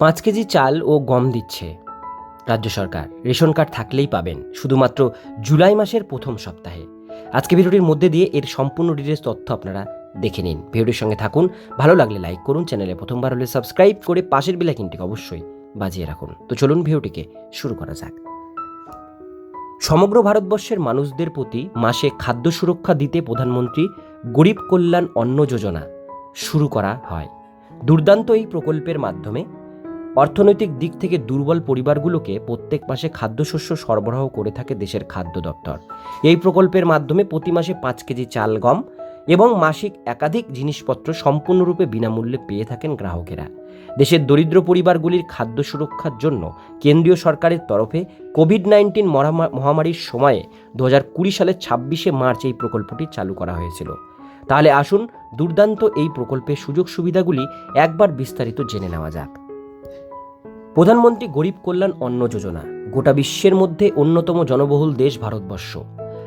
পাঁচ কেজি চাল ও গম দিচ্ছে রাজ্য সরকার। রেশন কার্ড থাকলেই পাবেন শুধুমাত্র জুলাই মাসের প্রথম সপ্তাহে। আজকে ভিডিওটির মধ্যে দিয়ে এর সম্পূর্ণ ডিটেলস তথ্য আপনারা দেখে নিন। ভিডিওটির সঙ্গে থাকুন, ভালো লাগলে লাইক করুন চ্যানেলে প্রথমবার হলে সাবস্ক্রাইব করে পাশের বেলাইকিনটিকে অবশ্যই বাজিয়ে রাখুন। তো চলুন ভিডিওটিকে শুরু করা যাক। সমগ্র ভারতবর্ষের মানুষদের প্রতি মাসে খাদ্য সুরক্ষা দিতে প্রধানমন্ত্রী গরিব কল্যাণ অন্ন যোজনা শুরু করা হয়। দুর্দান্ত এই প্রকল্পের মাধ্যমে অর্থনৈতিক দিক থেকে দুর্বল পরিবারগুলোকে প্রত্যেক মাসে খাদ্যশস্য সরবরাহ করে থাকে দেশের খাদ্য দপ্তর। এই প্রকল্পের মাধ্যমে প্রতি মাসে পাঁচ কেজি চাল, গম এবং মাসিক একাধিক জিনিসপত্র সম্পূর্ণরূপে বিনামূল্যে পেয়ে থাকেন গ্রাহকেরা। দেশের দরিদ্র পরিবারগুলির খাদ্য সুরক্ষার জন্য কেন্দ্রীয় সরকারের তরফে কোভিড নাইন্টিন মহামারীর সময়ে দু হাজার কুড়ি সালের ছাব্বিশে মার্চ এই প্রকল্পটি চালু করা হয়েছিল। তাহলে আসুন দুর্দান্ত এই প্রকল্পের সুযোগ সুবিধাগুলি একবার বিস্তারিত জেনে নেওয়া যাক। প্রধানমন্ত্রী গরিব কল্যাণ অন্ন যোজনা, গোটা বিশ্বের মধ্যে অন্যতম জনবহুল দেশ ভারতবর্ষ।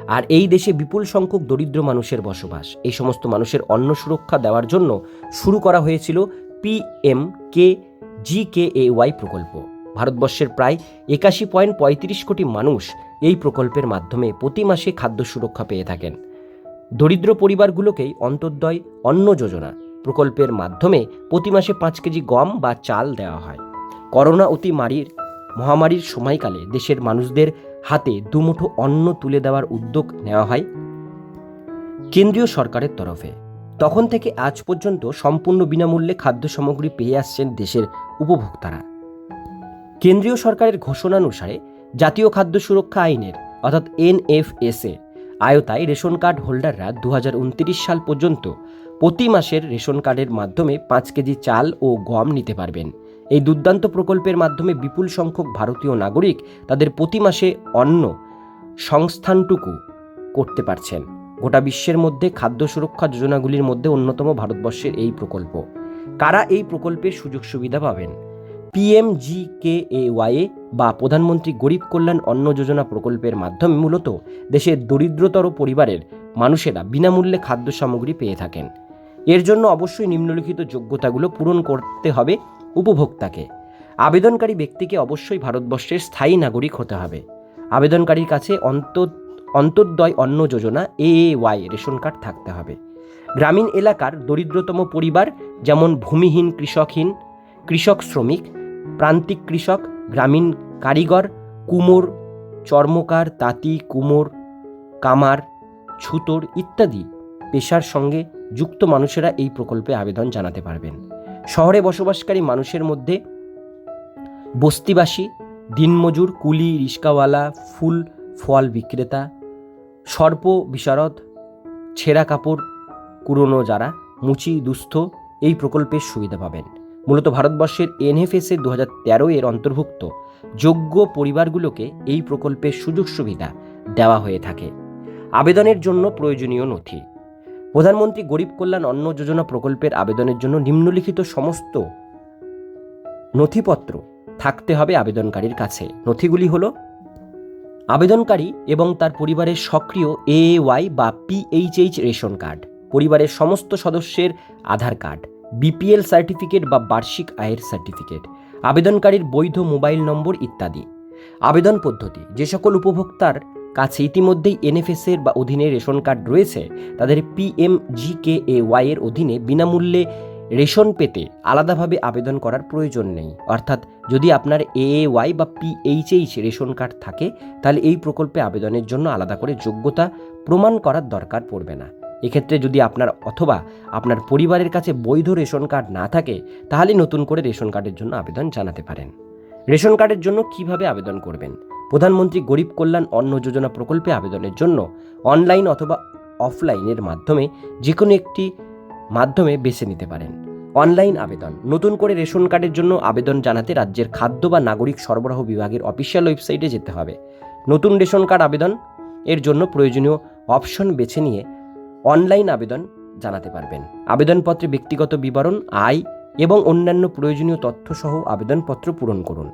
আর এই দেশে বিপুল সংখ্যক দরিদ্র মানুষের বসবাস। এই সমস্ত মানুষের অন্ন সুরক্ষা দেওয়ার জন্য শুরু করা হয়েছিল PM K G K A Y প্রকল্প। ভারতবর্ষের প্রায় একাশি পয়েন্ট পঁয়ত্রিশ কোটি মানুষ এই প্রকল্পের মাধ্যমে প্রতি মাসে খাদ্য সুরক্ষা পেয়ে থাকেন। দরিদ্র পরিবারগুলোকেই অন্তর্দয় অন্ন যোজনা প্রকল্পের মাধ্যমে প্রতি মাসে পাঁচ কেজি গম বা চাল দেওয়া হয়। করোনা অতি মারির মহামারীর সময়কালে দেশের মানুষদের হাতে দুমুঠো অন্ন তুলে দেওয়ার উদ্যোগ নেওয়া হয় কেন্দ্রীয় সরকারের তরফে। তখন থেকে আজ পর্যন্ত সম্পূর্ণ বিনামূল্যে খাদ্য সামগ্রী পেয়ে আসছেন দেশের উপভোক্তারা। কেন্দ্রীয় সরকারের ঘোষণানুসারে জাতীয় খাদ্য সুরক্ষা আইনের, অর্থাৎ এনএফএসএ, আয়তায় রেশন কার্ড হোল্ডাররা দু হাজার উনত্রিশ সাল পর্যন্ত প্রতি মাসের রেশন কার্ডের মাধ্যমে পাঁচ কেজি চাল ও গম নিতে পারবেন। এই দুর্দান্ত প্রকল্পের মাধ্যমে বিপুল সংখ্যক ভারতীয় নাগরিক তাদের প্রতি মাসে অন্ন সংস্থানটুকু করতে পারছেন। গোটা বিশ্বের মধ্যে খাদ্য সুরক্ষা যোজনাগুলির মধ্যে অন্যতম ভারতবর্ষের এই প্রকল্প। কারা এই প্রকল্পের সুযোগ সুবিধা পাবেন? পিএমজি কে এ ওয়াইএ বা প্রধানমন্ত্রী গরিব কল্যাণ অন্ন যোজনা প্রকল্পের মাধ্যমে মূলত দেশের দরিদ্রতর পরিবারের মানুষেরা বিনামূল্যে খাদ্য সামগ্রী পেয়ে থাকেন। এর জন্য অবশ্যই নিম্নলিখিত যোগ্যতাগুলো পূরণ করতে হবে। উপভোক্তাকে। আবেদনকারী ব্যক্তিকে অবশ্যই ভারতবর্ষের স্থায়ী নাগরিক হতে হবে। আবেদনকারীর কাছে অন্ত Antyodaya Anna Yojana A Y ration card থাকতে হবে। গ্রামীণ এলাকার দরিদ্রতম পরিবার, যেমন ভূমিহীন কৃষকহীন, কৃষক শ্রমিক, প্রান্তিক কৃষক, গ্রামীণ কারিগর, কুমোর, চর্মকার, তাঁতি, কুমোর, কামার, ছুতোর ইত্যাদি। পেশার সঙ্গে যুক্ত মানুষেরা এই প্রকল্পে আবেদন জানাতে পারবেন। শহরে বসবাসকারী মানুষের মধ্যে বস্তিবাসী, দিনমজুর, কুলি, রিস্কাওয়ালা, ফুল ফল বিক্রেতা, সর্প বিশারদ, ছেঁড়া কাপড় কুড়োনো যারা, মুচি, দুস্থ এই প্রকল্পের সুবিধা পাবেন। মূলত ভারতবর্ষের এনএফএসএ দু হাজার তেরো এর অন্তর্ভুক্ত যোগ্য পরিবারগুলোকে এই প্রকল্পের সুযোগ সুবিধা দেওয়া হয়ে থাকে। আবেদনের জন্য প্রয়োজনীয় নথি। প্রধানমন্ত্রী গরিব কল্যাণ অন্ন যোজনা প্রকল্পের আবেদনের জন্য নিম্নলিখিত সমস্ত নথিপত্র থাকতে হবে আবেদনকারীর কাছে। নথিগুলি হল আবেদনকারী এবং তার পরিবারের সক্রিয় এ ওয়াই বা পিএইচএইচ রেশন কার্ড, পরিবারের সমস্ত সদস্যের আধার কার্ড বিপিএল সার্টিফিকেট বা বার্ষিক আয়ের সার্টিফিকেট, আবেদনকারীর বৈধ মোবাইল নম্বর ইত্যাদি। আবেদন পদ্ধতি, যে সকল উপভোক্তার কাছে ইতিমধ্যেই এনএফএসের বা অধীনে রেশন কার্ড রয়েছে, তাদের পিএমজিকেএ ওয়াই এর অধীনে বিনামূল্যে রেশন পেতে আলাদাভাবে আবেদন করার প্রয়োজন নেই। অর্থাৎ যদি আপনার এ ওয়াই বা পিএইচএইচ রেশন কার্ড থাকে, তাহলে এই প্রকল্পে আবেদনের জন্য আলাদা করে যোগ্যতা প্রমাণ করার দরকার পড়বে না। এক্ষেত্রে যদি আপনার অথবা আপনার পরিবারের কাছে বৈধ রেশন কার্ড না থাকে, তাহলে নতুন করে রেশন কার্ডের জন্য আবেদন জানাতে পারেন। রেশন কার্ডের জন্য কীভাবে আবেদন করবেন? প্রধানমন্ত্রী গরিব কল্যাণ অন্ন যোজনা প্রকল্পে আবেদনের জন্য অনলাইন অথবা অফলাইনের মাধ্যমে যে কোনো একটি মাধ্যমে বেছে নিতে পারেন। অনলাইন আবেদন। নতুন করে রেশন কার্ডের জন্য আবেদন জানাতে রাজ্যের খাদ্য বা নাগরিক সরবরাহ বিভাগের অফিসিয়াল ওয়েবসাইটে যেতে হবে। নতুন রেশন কার্ড আবেদন এর জন্য প্রয়োজনীয় অপশন বেছে নিয়ে অনলাইন আবেদন জানাতে পারবেন। আবেদনপত্রে ব্যক্তিগত বিবরণ, আয় এবং অন্যান্য প্রয়োজনীয় তথ্য সহ আবেদনপত্র পূরণ করুন।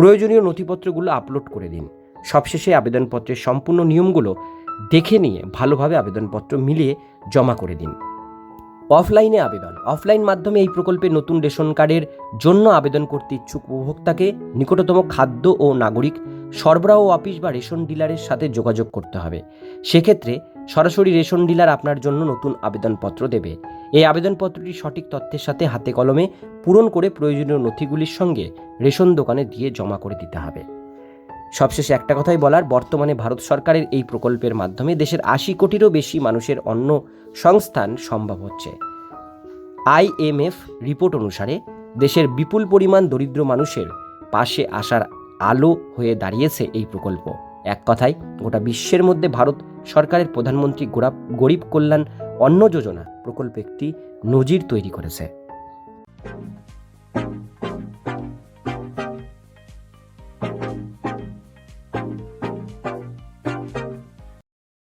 প্রয়োজনীয় নথিপত্রগুলো আপলোড করে দিন। সবশেষে আবেদনপত্রের সম্পূর্ণ নিয়মগুলো দেখে নিয়ে ভালোভাবে আবেদনপত্র মিলিয়ে জমা করে দিন। অফলাইনে আবেদন। অফলাইন মাধ্যমে এই প্রকল্পে নতুন রেশন কার্ডের জন্য আবেদন করতে ইচ্ছুক উপভোক্তাকে নিকটতম খাদ্য ও নাগরিক সরবরাহ অফিস বা রেশন ডিলারের সাথে যোগাযোগ করতে হবে। সেক্ষেত্রে সরাসরি রেশন ডিলার আপনার জন্য নতুন আবেদনপত্র দেবে। এই আবেদনপত্রটি সঠিক তথ্যের সাথে হাতে কলমে পূরণ করে প্রয়োজনীয় নথিগুলির সঙ্গে রেশন দোকানে দিয়ে জমা করে দিতে হবে। সবশেষে একটা কথাই বলার, বর্তমানে ভারত সরকারের এই প্রকল্পের মাধ্যমে দেশের আশি কোটিরও বেশি মানুষের অন্ন সংস্থান সম্ভব হচ্ছে। আইএমএফ রিপোর্ট অনুসারে দেশের বিপুল পরিমাণ দরিদ্র মানুষের পাশে আসার আলো হয়ে দাঁড়িয়েছে এই প্রকল্প। এক কথায়, গোটা বিশ্বের মধ্যে ভারত সরকারের প্রধানমন্ত্রী গোরাপ গরিব কল্যাণ অন্ন যোজনা প্রকল্প একটি নজির তৈরি করেছে।